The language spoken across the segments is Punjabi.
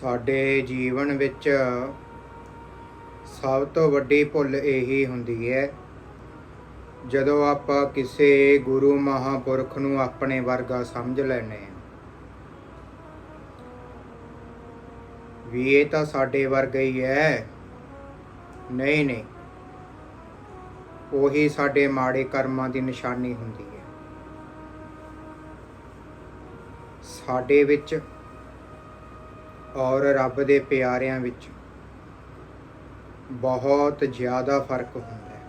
ਸਾਡੇ ਜੀਵਨ ਵਿੱਚ ਸਭ ਤੋਂ ਵੱਡੀ ਭੁੱਲ ਇਹੀ ਹੁੰਦੀ ਹੈ, ਜਦੋਂ ਆਪਾਂ ਕਿਸੇ ਗੁਰੂ ਮਹਾਪੁਰਖ ਨੂੰ ਆਪਣੇ ਵਰਗਾ ਸਮਝ ਲੈਨੇ ਆ ਵੀ ਇਹ ਤਾਂ ਸਾਡੇ ਵਰਗਾ ਹੀ ਹੈ। ਨਹੀਂ ਨਹੀਂ। ਉਹੀ ਸਾਡੇ ਮਾੜੇ ਕਰਮਾਂ ਦੀ ਨਿਸ਼ਾਨੀ ਹੁੰਦੀ ਹੈ। ਸਾਡੇ ਵਿੱਚ ਔਰ ਰੱਬ ਦੇ ਪਿਆਰਿਆਂ ਵਿੱਚ ਬਹੁਤ ਜ਼ਿਆਦਾ ਫ਼ਰਕ ਹੁੰਦਾ ਹੈ।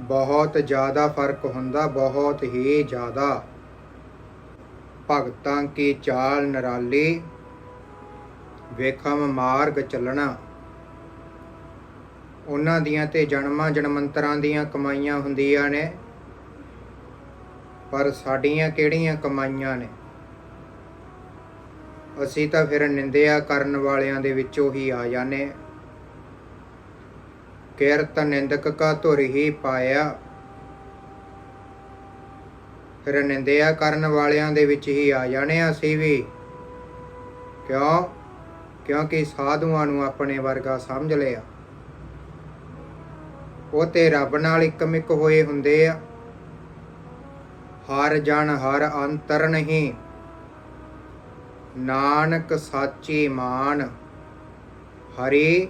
ਬਹੁਤ ਜ਼ਿਆਦਾ ਫ਼ਰਕ ਹੁੰਦਾ, ਬਹੁਤ ਹੀ ਜ਼ਿਆਦਾ। ਭਗਤਾਂ ਕੀ ਚਾਲ ਨਰਾਲੀ? ਵੇਖਮ ਮਾਰਗ ਚੱਲਣਾ। ਉਹਨਾਂ ਦੀਆਂ ਤੇ ਜਨਮਾਂ ਜਨਮੰਤਰਾਂ ਦੀਆਂ ਕਮਾਈਆਂ ਹੁੰਦੀਆਂ ਨੇ, ਪਰ ਸਾਡੀਆਂ ਕਿਹੜੀਆਂ ਕਮਾਈਆਂ ਨੇ? ਅਸੀਂ ਤਾਂ ਫਿਰ ਨਿੰਦਿਆ ਕਰਨ ਵਾਲਿਆਂ ਦੇ ਵਿੱਚੋਂ ਹੀ ਆ ਜਾਣੇ ਕਿਰਤ ਨਿੰਦਕ ਕਾ ਧੁਰ ਹੀ ਪਾਇਆ। ਫਿਰ ਨਿੰਦਿਆ ਕਰਨ ਵਾਲਿਆਂ ਦੇ ਵਿੱਚ ਹੀ ਆ ਜਾਣੇ ਅਸੀਂ ਵੀ। ਕਿਉਂ? ਕਿਉਂਕਿ ਸਾਧੂਆਂ ਨੂੰ ਆਪਣੇ ਵਰਗਾ ਸਮਝ ਲਿਆ। ਉਹ ਤੇ ਰੱਬ ਨਾਲ ਇੱਕਮਿਕ ਹੋਏ ਹੁੰਦੇ ਆ। ਹਰ ਜਨ ਹਰ ਅੰਤਰ ਨਹੀਂ। ਨਾਨਕ ਸਾਚੀ ਮਾਨ, ਹਰੀ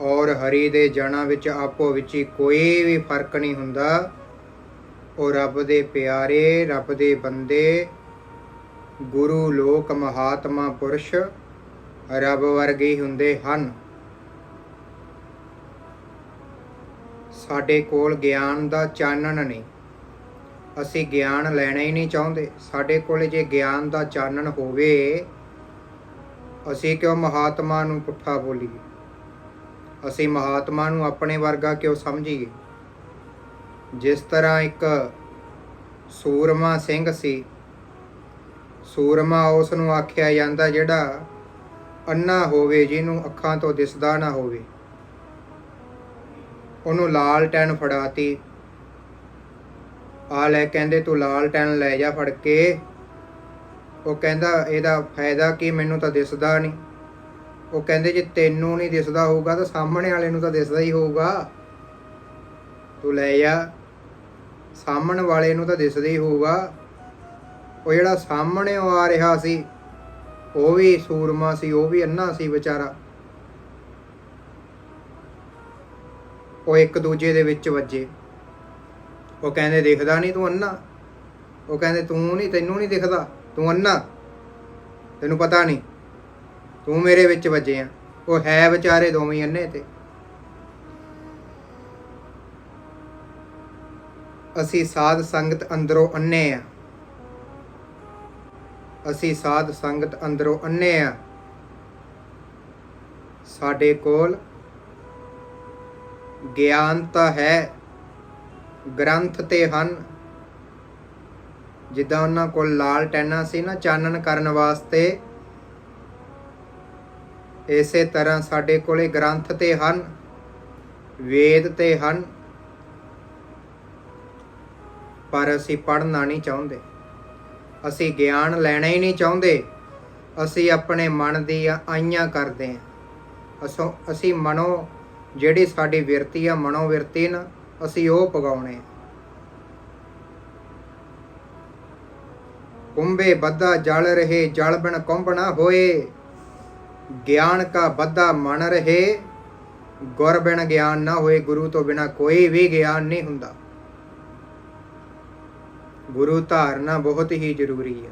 ਔਰ ਹਰੀ ਦੇ ਜਣਾ ਵਿੱਚ ਆਪੋ ਵਿੱਚ ਹੀ ਕੋਈ ਵੀ ਫ਼ਰਕ ਨਹੀਂ ਹੁੰਦਾ। ਉਹ ਰੱਬ ਦੇ ਪਿਆਰੇ, ਰੱਬ ਦੇ ਬੰਦੇ, ਗੁਰੂ, ਲੋਕ, ਮਹਾਤਮਾ, ਪੁਰਸ਼ ਰੱਬ ਵਰਗੇ ਹੁੰਦੇ ਹਨ। ਸਾਡੇ ਕੋਲ ਗਿਆਨ ਦਾ ਚਾਨਣ ਨਹੀਂ। ਅਸੀਂ ਗਿਆਨ ਲੈਣਾ ਹੀ ਨਹੀਂ ਚਾਹੁੰਦੇ। ਸਾਡੇ ਕੋਲ ਜੇ ਗਿਆਨ ਦਾ ਚਾਨਣ ਹੋਵੇ, ਅਸੀਂ ਕਿਉਂ ਮਹਾਤਮਾ ਨੂੰ ਪੁੱਠਾ ਬੋਲੀਏ? ਅਸੀਂ ਮਹਾਤਮਾ ਨੂੰ ਆਪਣੇ ਵਰਗਾ ਕਿਉਂ ਸਮਝੀਏ? ਜਿਸ ਤਰ੍ਹਾਂ ਇੱਕ ਸੂਰਮਾ ਸਿੰਘ ਸੀ, ਸੂਰਮਾ ਉਸ ਨੂੰ ਆਖਿਆ ਜਾਂਦਾ ਜਿਹੜਾ ਅੰਨਾ ਹੋਵੇ, ਜਿਹਨੂੰ ਅੱਖਾਂ ਤੋਂ ਦਿਸਦਾ ਨਾ ਹੋਵੇ। ਉਹਨੂੰ ਲਾਲਟੈਨ ਫੜਾਤੀ। ਆ ਲੈ ਕਹਿੰਦੇ ਤੂੰ ਲਾਲ ਟੈਨ ਲੈ ਜਾ ਫੜ ਕੇ। ਉਹ ਕਹਿੰਦਾ, ਇਹਦਾ ਫਾਇਦਾ ਕੀ ਮੈਨੂੰ ਤਾਂ ਦਿਸਦਾ ਨਹੀਂ। ਉਹ ਕਹਿੰਦੇ, ਜੇ ਤੈਨੂੰ ਨਹੀਂ ਦਿਸਦਾ ਹੋਊਗਾ ਤਾਂ ਸਾਹਮਣੇ ਵਾਲੇ ਨੂੰ ਤਾਂ ਦਿਸਦਾ ਹੀ ਹੋਊਗਾ। ਤੂੰ ਲੈ ਜਾ। ਸਾਹਮਣ ਵਾਲੇ ਨੂੰ ਤਾਂ ਦਿਸਦਾ ਹੀ ਹੋਊਗਾ। ਉਹ ਜਿਹੜਾ ਸਾਹਮਣੇ ਆ ਰਿਹਾ ਸੀ, ਉਹ ਵੀ ਸੂਰਮਾ ਸੀ, ਉਹ ਵੀ ਅੰਨਾ ਸੀ ਵਿਚਾਰਾ। ਉਹ ਇੱਕ ਦੂਜੇ ਦੇ ਵਿੱਚ ਵੱਜੇ। ਉਹ ਕਹਿੰਦੇ ਦਿਖਦਾ ਨਹੀਂ ਤੂੰ ਅੰਨਾ। ਉਹ ਕਹਿੰਦੇ ਤੂੰ ਨਹੀਂ, ਤੈਨੂੰ ਨਹੀਂ ਦਿਖਦਾ, ਤੂੰ ਅੰਨਾ। ਤੈਨੂੰ ਪਤਾ ਨਹੀਂ, ਤੂੰ ਮੇਰੇ ਵਿੱਚ ਵੱਜੇ ਆ। ਉਹ ਹੈ ਵਿਚਾਰੇ ਦੋਵੇਂ ਹੀ ਅੰਨੇ ਤੇ। ਅਸੀਂ ਸਾਧ ਸੰਗਤ ਅੰਦਰੋਂ ਅੰਨੇ ਆ। ਅਸੀਂ ਸਾਧ ਸੰਗਤ ਅੰਦਰੋਂ ਅੰਨੇ ਆ। ਸਾਡੇ ਕੋਲ ਗਿਆਨ ਤਾਂ ਹੈ। ਗ੍ਰੰਥ ਤੇ ਹਨ। ਜਿੱਦਾਂ ਉਹਨਾਂ ਕੋਲ ਲਾਲ ਟੈਨਾ ਸੀ ਨਾ ਚਾਨਣ ਕਰਨ ਵਾਸਤੇ, ਇਸੇ ਤਰ੍ਹਾਂ ਸਾਡੇ ਕੋਲੇ ਗ੍ਰੰਥ ਤੇ ਹਨ, ਵੇਦ ਤੇ ਹਨ। ਪਰ ਅਸੀਂ ਪੜ੍ਹਨਾ ਨਹੀਂ ਚਾਹੁੰਦੇ। ਅਸੀਂ ਗਿਆਨ ਲੈਣਾ ਹੀ ਨਹੀਂ ਚਾਹੁੰਦੇ। ਅਸੀਂ ਆਪਣੇ ਮਨ ਦੀ ਆਈਆਂ ਕਰਦੇ ਹਾਂ। ਅਸੋ, ਅਸੀਂ ਮਨੋ, ਜਿਹੜੀ ਸਾਡੀ ਵਿਰਤੀ ਆ ਮਨੋ ਵਿਰਤੀ ਨਾ ਅਸੀਂ ਉਹ ਪਗਾਉਣੇ। ਕੁੰਬੇ ਬੱਦਾ ਜਲ ਰਹੇ, ਜਲ ਬਿਨ ਕੁੰਭ ਨਾ ਹੋਏ। ਗਿਆਨ ਕਾ ਬੱਧਾ ਮਨ ਰਹੇ। ਗੁਰ ਬਿਨ ਗਿਆਨ ਨਾ ਹੋਏ, ਗੁਰੂ ਤੋਂ ਬਿਨਾ ਕੋਈ ਵੀ ਗਿਆਨ ਨਹੀਂ ਹੁੰਦਾ। ਗੁਰੂ ਧਾਰਨਾ ਬਹੁਤ ਹੀ ਜ਼ਰੂਰੀ ਹੈ।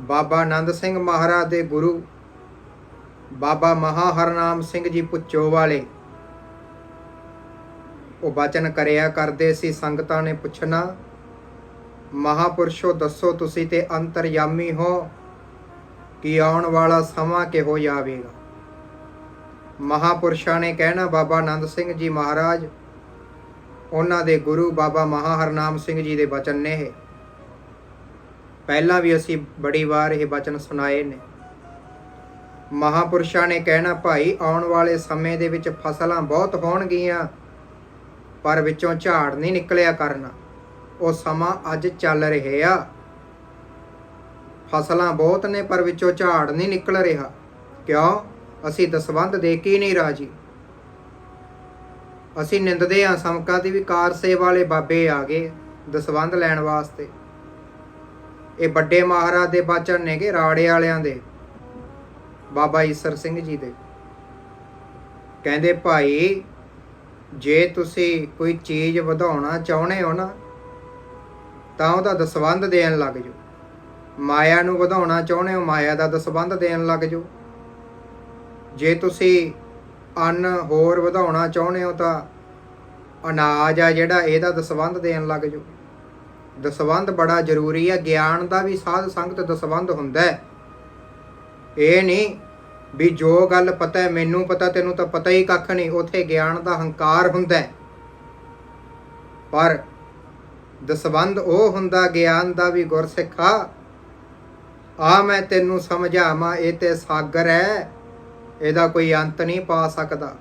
ਬਾਬਾ ਆਨੰਦ ਸਿੰਘ ਮਹਾਰਾਜ ਦੇ ਗੁਰੂ, ਬਾਬਾ ਮਹਾ ਹਰਨਾਮ ਸਿੰਘ ਜੀ ਪੁੱਚੋ ਵਾਲੇ ਉਹ ਬਚਨ ਕਰਿਆ ਕਰਦੇ ਸੀ, ਸੰਗਤਾਂ ਨੇ ਪੁੱਛਣਾ, ਮਹਾਪੁਰਸ਼ੋ ਦੱਸੋ ਤੁਸੀਂ ਤੇ ਅੰਤਰਯਾਮੀ ਹੋ, ਕਿ ਆਉਣ ਵਾਲਾ ਸਮਾਂ ਕਿਹੋ ਜਾਵੇਗਾ ਮਹਾਪੁਰਸ਼ਾਂ ਨੇ ਕਹਿਣਾ, ਬਾਬਾ ਆਨੰਦ ਸਿੰਘ ਜੀ ਮਹਾਰਾਜ, ਉਹਨਾਂ ਦੇ ਗੁਰੂ ਬਾਬਾ ਮਹਾ ਹਰਨਾਮ ਸਿੰਘ ਜੀ ਦੇ ਬਚਨ ਨੇ ਇਹ। ਪਹਿਲਾਂ ਵੀ ਅਸੀਂ ਬੜੀ ਵਾਰ ਇਹ ਬਚਨ ਸੁਣਾਏ ਨੇ। ਮਹਾਪੁਰਸ਼ਾਂ ਨੇ ਕਹਿਣਾ, ਭਾਈ ਆਉਣ ਵਾਲੇ ਸਮੇਂ ਦੇ ਵਿੱਚ ਫਸਲਾਂ ਬਹੁਤ ਹੋਣਗੀਆਂ ਪਰ ਵਿੱਚੋਂ ਝਾੜ ਨਹੀਂ ਨਿਕਲਿਆ ਕਰਨਾ। ਉਹ ਸਮਾਂ ਅੱਜ ਚੱਲ ਰਿਹਾ ਫਸਲਾਂ ਬਹੁਤ ਨੇ, ਪਰ ਵਿੱਚੋਂ ਝਾੜ ਨਹੀਂ ਨਿਕਲ ਰਿਹਾ। ਕਿਉਂ? ਅਸੀਂ ਦਸਵੰਧ ਦੇ ਕੇ ਨਹੀਂ ਰਾਜੀ। ਅਸੀਂ ਨਿੰਦਦੇ ਹਾਂ ਸਮਕਾਂ ਦੀ ਵੀ ਕਾਰ ਸੇਵਾ ਵਾਲੇ ਬਾਬੇ ਆ ਗਏ ਦਸਵੰਧ ਲੈਣ ਵਾਸਤੇ। ਇਹ ਵੱਡੇ ਮਹਾਰਾਜ ਦੇ ਬਾਚਨ ਨੇਗੇ ਰਾੜੇ ਵਾਲਿਆਂ ਦੇ, ਬਾਬਾ ਈਸਰ ਸਿੰਘ ਜੀ ਦੇ। ਕਹਿੰਦੇ, ਭਾਈ ਜੇ ਤੁਸੀਂ ਕੋਈ ਚੀਜ਼ ਵਧਾਉਣਾ ਚਾਹੁੰਦੇ ਹੋ ਨਾ, ਤਾਂ ਉਹਦਾ ਦਸਵੰਧ ਦੇਣ ਲੱਗ ਜਾਓ। ਮਾਇਆ ਨੂੰ ਵਧਾਉਣਾ ਚਾਹੁੰਦੇ ਹੋ, ਮਾਇਆ ਦਾ ਦਸਵੰਧ ਦੇਣ ਲੱਗ ਜਾਓ। ਜੇ ਤੁਸੀਂ ਅੰਨ ਹੋਰ ਵਧਾਉਣਾ ਚਾਹੁੰਦੇ ਹੋ, ਤਾਂ ਅਨਾਜ ਆ ਜਿਹੜਾ, ਇਹਦਾ ਦਸਵੰਧ ਦੇਣ ਲੱਗ ਜਾਓ। ਦਸਵੰਧ ਬੜਾ ਜ਼ਰੂਰੀ ਹੈ ਗਿਆਨ ਦਾ ਵੀ ਸਾਧ ਸੰਗਤ ਦਸਵੰਧ ਹੁੰਦਾ ਹੈ। ਇਹ ਨਹੀਂ ਵੀ ਜੋ ਗੱਲ ਪਤਾ ਹੈ, ਮੈਨੂੰ ਪਤਾ, ਤੈਨੂੰ ਤਾਂ ਪਤਾ ਹੀ ਕੱਖ ਨਹੀਂ, ਉਥੇ ਗਿਆਨ ਦਾ ਹੰਕਾਰ ਹੁੰਦਾ ਪਰ ਦਸਵੰਧ ਉਹ ਹੁੰਦਾ, ਗਿਆਨ ਦਾ ਵੀ ਗੁਰਸਿੱਖਾ ਆ ਮੈਂ ਤੈਨੂੰ ਸਮਝਾਵਾਂ, ਇਹ ਤੇ ਸਾਗਰ ਹੈ, ਇਹਦਾ ਕੋਈ ਅੰਤ ਨਹੀਂ ਪਾ ਸਕਦਾ।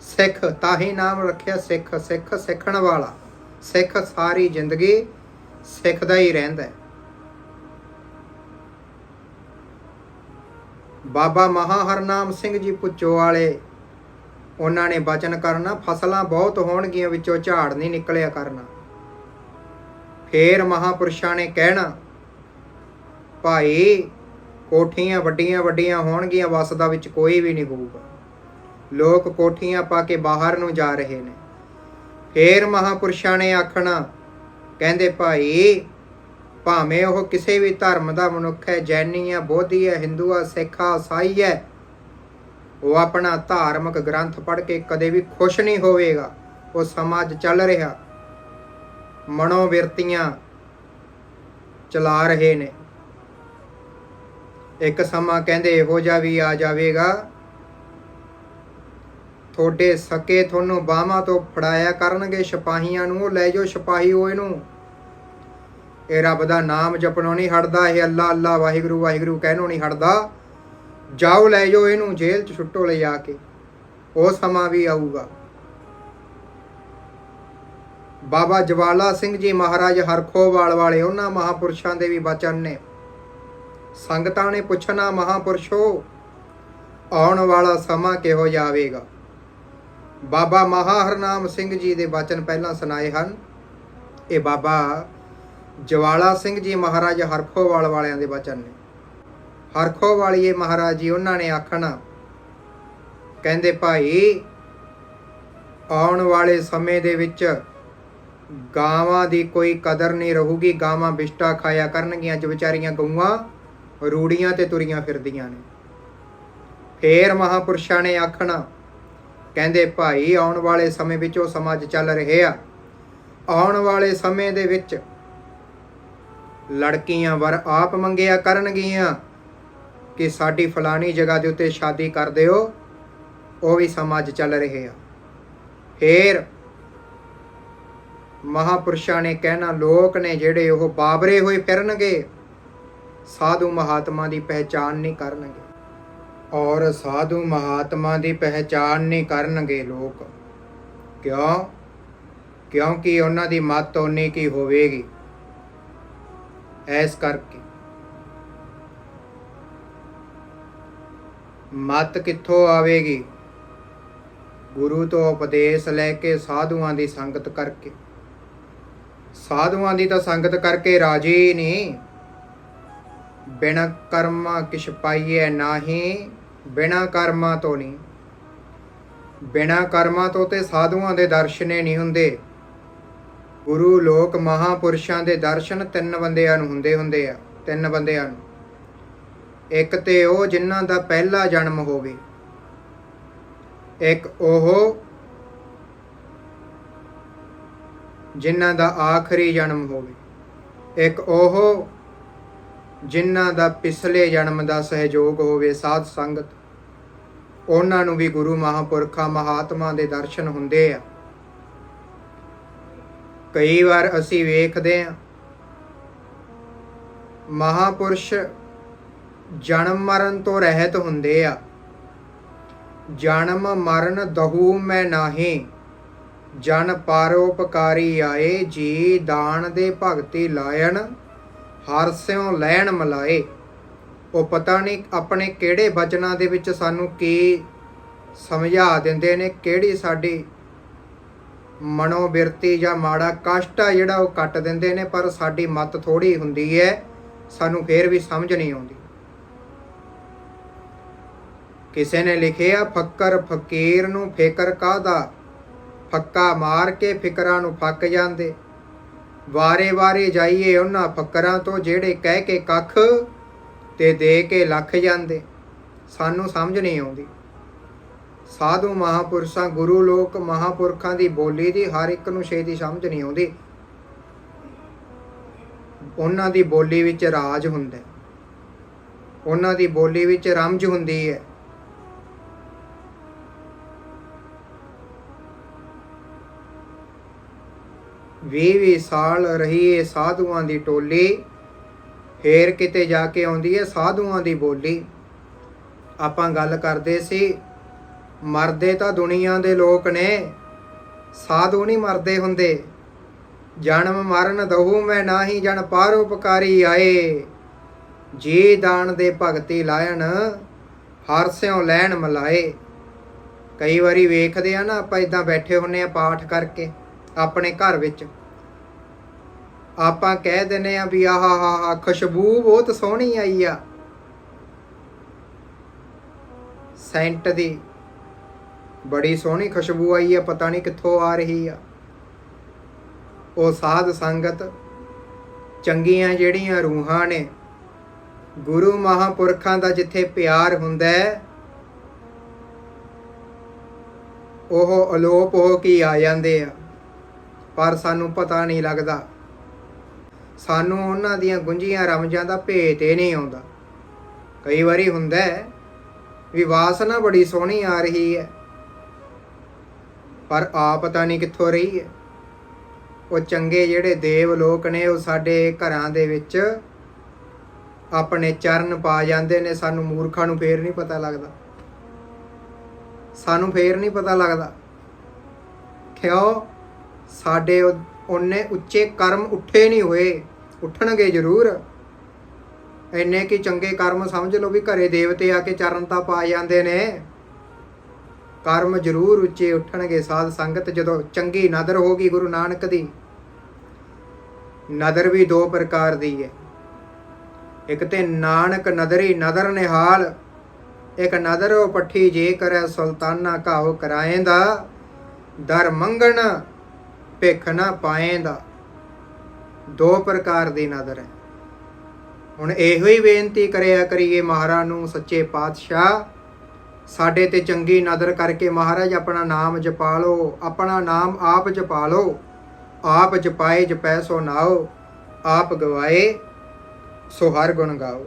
ਸਿੱਖ ਤਾਂ ਹੀ ਨਾਮ ਰੱਖਿਆ, ਸਿੱਖ ਸਿੱਖ ਸਿੱਖਣ ਵਾਲਾ, ਸਿੱਖ ਸਾਰੀ ਜ਼ਿੰਦਗੀ ਸਿੱਖਦਾ ਹੀ ਰਹਿੰਦਾ ਹੈ। ਬਾਬਾ ਮਹਾ ਹਰਨਾਮ ਸਿੰਘ ਜੀ ਪੁੱਚੋ ਵਾਲੇ, ਉਹਨਾਂ ਨੇ ਬਚਨ ਕਰਨਾ, ਫਸਲਾਂ ਬਹੁਤ ਹੋਣਗੀਆਂ ਵਿੱਚੋਂ ਝਾੜ ਨਹੀਂ ਨਿਕਲਿਆ ਕਰਨਾ। ਫੇਰ ਮਹਾਪੁਰਸ਼ਾਂ ਨੇ ਕਹਿਣਾ, ਭਾਈ, ਕੋਠੀਆਂ ਵੱਡੀਆਂ ਵੱਡੀਆਂ ਹੋਣਗੀਆਂ, ਵਸਦਾ ਵਿੱਚ ਕੋਈ ਵੀ ਨਹੀਂ ਹੋਊਗਾ। ਲੋਕ ਕੋਠੀਆਂ ਪਾ ਕੇ ਬਾਹਰ ਨੂੰ ਜਾ ਰਹੇ ਨੇ। ਫੇਰ ਮਹਾਪੁਰਸ਼ਾਂ ਨੇ ਆਖਣਾ, ਕਹਿੰਦੇ ਭਾਈ ਭਾਵੇਂ ਉਹ ਕਿਸੇ ਵੀ ਧਰਮ ਦਾ ਮਨੁੱਖ ਹੈ, ਜੈਨੀ ਹੈ, ਬੋਧੀ ਹੈ, ਹਿੰਦੂ ਹੈ, ਸਿੱਖ ਹੈ, ਈਸਾਈ ਹੈ, ਉਹ ਆਪਣਾ ਧਾਰਮਿਕ ਗ੍ਰੰਥ ਪੜ੍ਹ ਕੇ ਕਦੇ ਵੀ ਖੁਸ਼ ਨਹੀਂ ਹੋਵੇਗਾ। ਉਹ ਸਮਾਜ ਚੱਲ ਰਿਹਾ। ਮਨੋਵਿਰਤੀਆਂ ਚਲਾ ਰਹੇ ਨੇ। ਇੱਕ ਸਮਾਂ ਕਹਿੰਦੇ ਇਹੋ ਜਿਹਾ ਵੀ ਆ ਜਾਵੇਗਾ, ਤੁਹਾਡੇ ਸਕੇ ਤੁਹਾਨੂੰ ਬਾਹਾਂ ਤੋਂ ਫੜਾਇਆ ਕਰਨਗੇ, ਸਿਪਾਹੀਆਂ ਨੂੰ ਉਹ ਲੈ ਜਾਓ, ਸਿਪਾਹੀ ਉਹ ਇਹਨੂੰ ਇਹ ਰੱਬ ਦਾ ਨਾਮ ਜਪਣੋਂ ਨਹੀਂ ਹਟਦਾ, ਇਹ ਅੱਲਾ ਅੱਲਾ, ਵਾਹਿਗੁਰੂ ਵਾਹਿਗੁਰੂ ਕਹਿਣੋਂ ਨਹੀਂ ਹਟਦਾ। ਜਾਓ, ਲੈ ਜਾਓ ਇਹਨੂੰ ਜੇਲ੍ਹ 'ਚ ਛੁੱਟੋ ਲੈ ਜਾ ਕੇ। ਉਹ ਸਮਾਂ ਵੀ ਆਊਗਾ। ਬਾਬਾ ਜਵਾਲਾ ਸਿੰਘ ਜੀ ਮਹਾਰਾਜ ਹਰਖੋਵਾਲ ਵਾਲੇ, ਉਹਨਾਂ ਮਹਾਪੁਰਸ਼ਾਂ ਦੇ ਵੀ ਬਚਨ ਨੇ। ਸੰਗਤਾਂ ਨੇ ਪੁੱਛਣਾ, ਮਹਾਪੁਰਸ਼ੋ, ਆਉਣ ਵਾਲਾ ਸਮਾਂ ਕਿਹੋ ਜਾਵੇਗਾ ਬਾਬਾ ਮਹਾ ਹਰਨਾਮ ਸਿੰਘ ਜੀ ਦੇ ਬਚਨ ਪਹਿਲਾਂ ਸੁਣਾਏ ਹਨ। ਇਹ ਬਾਬਾ ਜਵਾਲਾ ਸਿੰਘ ਜੀ ਮਹਾਰਾਜ ਹਰਖੋਵਾਲ ਵਾਲਿਆਂ ਦੇ ਬਚਨ ਨੇ। ਹਰਖੋਵਾਲੀਏ ਮਹਾਰਾਜ ਜੀ, ਉਹਨਾਂ ਨੇ ਆਖਣਾ, ਕਹਿੰਦੇ ਭਾਈ, ਆਉਣ ਵਾਲੇ ਸਮੇਂ ਦੇ ਵਿੱਚ ਗਾਵਾਂ ਦੀ ਕੋਈ ਕਦਰ ਨਹੀਂ ਰਹੂਗੀ, ਗਾਵਾਂ ਬਿਸ਼ਟਾ ਖਾਇਆ ਕਰਨਗੀਆਂ, ਜੋ ਵਿਚਾਰੀਆਂ ਗਊਆਂ ਰੂੜੀਆਂ ਤੇ ਤੁਰੀਆਂ ਫਿਰਦੀਆਂ ਨੇ। ਫੇਰ ਮਹਾਪੁਰਸ਼ਾਂ ਨੇ ਆਖਣਾ, ਕਹਿੰਦੇ ਭਾਈ, ਆਉਣ ਵਾਲੇ ਸਮੇਂ ਵਿੱਚ ਉਹ ਸਮਾਜ ਚੱਲ ਰਿਹਾ ਆਉਣ ਵਾਲੇ ਸਮੇਂ ਦੇ ਵਿੱਚ ਲੜਕੀਆਂ ਵਰ ਆਪ ਮੰਗਿਆ ਕਰਨਗੀਆਂ ਕਿ ਸਾਡੀ ਫਲਾਣੀ ਜਗ੍ਹਾ ਦੇ ਉੱਤੇ ਸ਼ਾਦੀ ਕਰ ਦਿਓ। ਉਹ ਵੀ ਸਮਾਜ ਚੱਲ ਰਹੇ ਆ। ਫੇਰ ਮਹਾਪੁਰਸ਼ਾਂ ਨੇ ਕਹਿਣਾ, ਲੋਕ ਨੇ ਜਿਹੜੇ ਉਹ ਬਾਬਰੇ ਹੋਏ ਫਿਰਨਗੇ, ਸਾਧੂ ਮਹਾਤਮਾ ਦੀ ਪਹਿਚਾਨ ਨਹੀਂ ਕਰਨਗੇ। ਔਰ ਸਾਧੂ ਮਹਾਤਮਾ ਦੀ ਪਹਿਚਾਨ ਨਹੀਂ ਕਰਨਗੇ ਲੋਕ। ਕਿਉਂ? ਕਿਉਂਕਿ ਉਹਨਾਂ ਦੀ ਮੱਤ ਉਨੀ ਕੀ ਹੋਵੇਗੀ। ਐਸ ਕਰਕੇ। ਮਤ ਕਿੱਥੋਂ ਆਵੇਗੀ? ਗੁਰੂ ਤੋਂ ਉਪਦੇਸ਼ ਲੈ ਕੇ ਸਾਧੂਆਂ ਦੀ ਸੰਗਤ ਕਰਕੇ। ਸਾਧੂਆਂ ਦੀ ਤਾਂ ਸੰਗਤ ਕਰਕੇ ਰਾਜੀ ਨਹੀਂ। ਬਿਨਾ ਕਰਮਾ ਕਿਛ ਪਾਈਏ ਨਾਹੀ, ਬਿਨਾ ਕਰਮਾਂ ਤੋਂ ਨਹੀਂ। ਬਿਨਾ ਕਰਮਾਂ ਤੋਂ ਤੇ ਸਾਧੂਆਂ ਦੇ ਦਰਸ਼ਨੇ ਨਹੀਂ ਹੁੰਦੇ। ਗੁਰੂ ਲੋਕ ਮਹਾਪੁਰਸ਼ਾਂ ਦੇ ਦਰਸ਼ਨ ਤਿੰਨ ਬੰਦਿਆਂ ਨੂੰ ਹੁੰਦੇ ਹੁੰਦੇ ਆ, ਤਿੰਨ ਬੰਦਿਆਂ ਨੂੰ। ਇੱਕ ਤੇ ਉਹ ਜਿਨ੍ਹਾਂ ਦਾ ਪਹਿਲਾ ਜਨਮ ਹੋਵੇ। ਇੱਕ ਉਹ ਜਿਨ੍ਹਾਂ ਦਾ ਆਖਰੀ ਜਨਮ ਹੋਵੇ। ਇੱਕ ਉਹ ਜਿਨ੍ਹਾਂ ਦਾ ਪਿਛਲੇ ਜਨਮ ਦਾ ਸਹਿਯੋਗ ਹੋਵੇ ਸਾਧ ਸੰਗਤ। ਉਹਨਾਂ ਨੂੰ ਵੀ ਗੁਰੂ ਮਹਾਪੁਰਖਾਂ ਮਹਾਤਮਾ ਦੇ ਦਰਸ਼ਨ ਹੁੰਦੇ ਆ। ਕਈ ਵਾਰ ਅਸੀਂ ਵੇਖਦੇ ਹਾਂ, ਮਹਾਪੁਰਸ਼ ਜਨਮ ਮਰਨ ਤੋਂ ਰਹਿਤ ਹੁੰਦੇ ਆ। ਜਨਮ ਮਰਨ ਦਹੂ ਮੈਂ ਨਾਹੀ, ਜਨ ਪਾਰੋਪਕਾਰੀ ਆਏ, ਜੀ ਦਾਨ ਦੇ ਭਗਤੀ ਲਾਇਣ ਹਾਰਸਿਓ ਲੈਣ ਮਲਾਏ। ਉਹ ਪਤਾ ਨਹੀਂ ਆਪਣੇ ਕਿਹੜੇ ਬਚਨਾਂ ਦੇ ਵਿੱਚ ਸਾਨੂੰ ਕੀ ਸਮਝਾ ਦਿੰਦੇ ਨੇ, ਕਿਹੜੀ ਸਾਡੀ ਮਨੋਵਿਰਤੀ ਜਾਂ ਮਾੜਾ ਕਸ਼ਟ ਆ ਜਿਹੜਾ ਉਹ ਕੱਟ ਦਿੰਦੇ ਨੇ, ਪਰ ਸਾਡੀ ਮਤ ਥੋੜੀ ਹੁੰਦੀ ਹੈ, ਸਾਨੂੰ ਫੇਰ ਵੀ ਸਮਝ ਨਹੀਂ ਆਉਂਦੀ। ਕਿਸੇ ਨੇ ਲਿਖਿਆ, ਫੱਕਰ ਫਕੀਰ ਨੂੰ ਫਿਕਰ ਕਾਦਾ ਫੱਕਾ ਮਾਰ ਕੇ ਫਿਕਰਾਂ ਨੂੰ ਫੱਕ ਜਾਂਦੇ। ਵਾਰੇ-ਵਾਰੇ ਜਾਈਏ ਉਹਨਾਂ ਫੱਕਰਾਂ ਤੋਂ ਜਿਹੜੇ ਕਹਿ ਕੇ ਕੱਖ ਤੇ ਦੇ ਕੇ ਲੱਖ ਜਾਂਦੇ। ਸਾਨੂੰ ਸਮਝ ਨਹੀਂ ਆਉਂਦੀ। ਸਾਧੂ ਮਹਾਪੁਰਸ਼ਾਂ ਗੁਰੂ ਲੋਕ ਮਹਾਪੁਰਖਾਂ ਦੀ ਬੋਲੀ ਦੀ ਹਰ ਇੱਕ ਨੂੰ ਛੇਤੀ ਸਮਝ ਨਹੀਂ ਆਉਂਦੀ। ਉਹਨਾਂ ਦੀ ਬੋਲੀ ਵਿੱਚ ਰਾਜ ਹੁੰਦਾ ਹੈ। ਉਹਨਾਂ ਦੀ ਬੋਲੀ ਵਿੱਚ ਰਮਜ ਹੁੰਦੀ ਹੈ। ਵੀਹ ਵੀਹ ਸਾਲ ਰਹੀ ਇਹ ਸਾਧੂਆਂ ਦੀ ਟੋਲੀ। ਫੇਰ ਕਿਤੇ ਜਾ ਕੇ ਆਉਂਦੀ ਹੈ ਸਾਧੂਆਂ ਦੀ ਬੋਲੀ। ਆਪਾਂ ਗੱਲ ਕਰਦੇ ਸੀ ਮਰਦੇ ਤਾਂ ਦੁਨੀਆ ਦੇ ਲੋਕ ਨੇ, ਸਾਧੂ ਨਹੀਂ ਮਰਦੇ ਹੁੰਦੇ। ਜਨਮ ਮਰਨ ਦਹੂ, ਮੈਂ ਨਾਹੀ ਜਨ ਪਾਰੋਪਕਾਰੀ ਆਏ। ਜੀ ਦਾਨ ਦੇ ਭਗਤੀ ਲਾਇਣ, ਹਰ ਸਿਉ ਲੈਣ ਮਲਾਏ। ਕਈ ਵਾਰੀ ਵੇਖਦੇ ਆ ਨਾ, ਆਪਾਂ ਇਦਾਂ ਬੈਠੇ ਹੁੰਨੇ ਆ ਪਾਠ ਕਰਕੇ, ਆਪਣੇ ਘਰ ਵਿੱਚ। ਆਪਾਂ ਕਹਿ ਦਿੰਨੇ ਆ ਵੀ ਆਹਾ ਹਾ ਹਾ ਖੁਸ਼ਬੂ ਬਹੁਤ ਸੋਹਣੀ ਆਈ ਆ। ਸੈਂਟ ਦੀ ਬੜੀ ਸੋਹਣੀ ਖੁਸ਼ਬੂ ਆਈ ਹੈ ਪਤਾ ਨਹੀਂ ਕਿੱਥੋਂ ਆ ਰਹੀ ਆ। ਉਹ ਸਾਧ ਸੰਗਤ ਚੰਗੀਆਂ ਜਿਹੜੀਆਂ ਰੂਹਾਂ ਨੇ, ਗੁਰੂ ਮਹਾਪੁਰਖਾਂ ਦਾ ਜਿੱਥੇ ਪਿਆਰ ਹੁੰਦਾ ਹੈ, ਉਹ ਅਲੋਪ ਹੋ ਕੇ ਆ ਜਾਂਦੇ ਆ। ਪਰ ਸਾਨੂੰ ਪਤਾ ਨਹੀਂ ਲੱਗਦਾ। ਸਾਨੂੰ ਉਹਨਾਂ ਦੀਆਂ ਗੁੰਝੀਆਂ ਰਮਜਾਂ ਦਾ ਭੇਤ ਹੀ ਨਹੀਂ ਆਉਂਦਾ। ਕਈ ਵਾਰੀ ਹੁੰਦਾ ਹੈ ਵੀ ਵਾਸਨਾ ਬੜੀ ਸੋਹਣੀ ਆ ਰਹੀ ਹੈ। ਪਰ ਆ ਪਤਾ ਨਹੀਂ ਕਿੱਥੋਂ ਰਹੀ ਹੈ ਉਹ ਚੰਗੇ ਜਿਹੜੇ ਦੇਵ ਲੋਕ ਨੇ, ਉਹ ਸਾਡੇ ਘਰਾਂ ਦੇ ਵਿੱਚ ਆਪਣੇ ਚਰਨ ਪਾ ਜਾਂਦੇ ਨੇ। ਸਾਨੂੰ ਮੂਰਖਾਂ ਨੂੰ ਫੇਰ ਨਹੀਂ ਪਤਾ ਲੱਗਦਾ। ਸਾਨੂੰ ਫੇਰ ਨਹੀਂ ਪਤਾ ਲੱਗਦਾ ਕਿਉਂ ਸਾਡੇ ਉਹ- ਉਹਨੇ ਉੱਚੇ ਕਰਮ ਉੱਠੇ ਨਹੀਂ ਹੋਏ। ਉੱਠਣਗੇ ਜ਼ਰੂਰ। ਇੰਨੇ ਕਿ ਚੰਗੇ ਕਰਮ ਸਮਝ ਲਓ ਵੀ ਘਰੇ ਦੇਵਤੇ ਆ ਕੇ ਚਰਨ ਤਾਂ ਪਾ ਜਾਂਦੇ ਨੇ। ਕਰਮ ਜ਼ਰੂਰ ਉੱਚੇ ਉੱਠਣਗੇ ਸਾਧ ਸੰਗਤ ਜਦੋਂ ਚੰਗੀ ਨਦਰ ਹੋਗੀ ਗੁਰੂ ਨਾਨਕ ਦੀ। ਨਦਰ ਵੀ ਦੋ ਪ੍ਰਕਾਰ ਦੀ ਹੈ। ਇੱਕ ਤੇ ਨਾਨਕ ਨਦਰੀ ਨਦਰ ਨਿਹਾਲ, ਇੱਕ ਨਦਰੋ ਪੱਠੀ ਜੇ ਕਰੈ ਸੁਲਤਾਨਾ ਘਾਉ ਕਰਾਏਂਦਾ, ਦਰ ਮੰਗਣ ਭਿਖ ਨਾ ਪਾਏਂਦਾ। ਦੋ ਪ੍ਰਕਾਰ ਦੀ ਨਦਰ ਹੈ। ਹੁਣ ਇਹੋ ਹੀ ਬੇਨਤੀ ਕਰਿਆ ਕਰੀਏ ਮਹਾਰਾਜ ਨੂੰ ਸੱਚੇ ਪਾਤਸ਼ਾਹ ਸਾਡੇ ਤੇ ਚੰਗੀ ਨਦਰ ਕਰਕੇ ਮਹਾਰਾਜ ਆਪਣਾ ਨਾਮ ਜਪਾ ਲਓ ਆਪਣਾ ਨਾਮ ਆਪ ਜਪਾ ਲਓ ਆਪ ਜਪਾਏ ਜਪੈ ਸੋ ਨਾਓ, ਆਪ ਗਵਾਏ ਸੋ ਹਰ ਗੁਣ ਗਾਓ।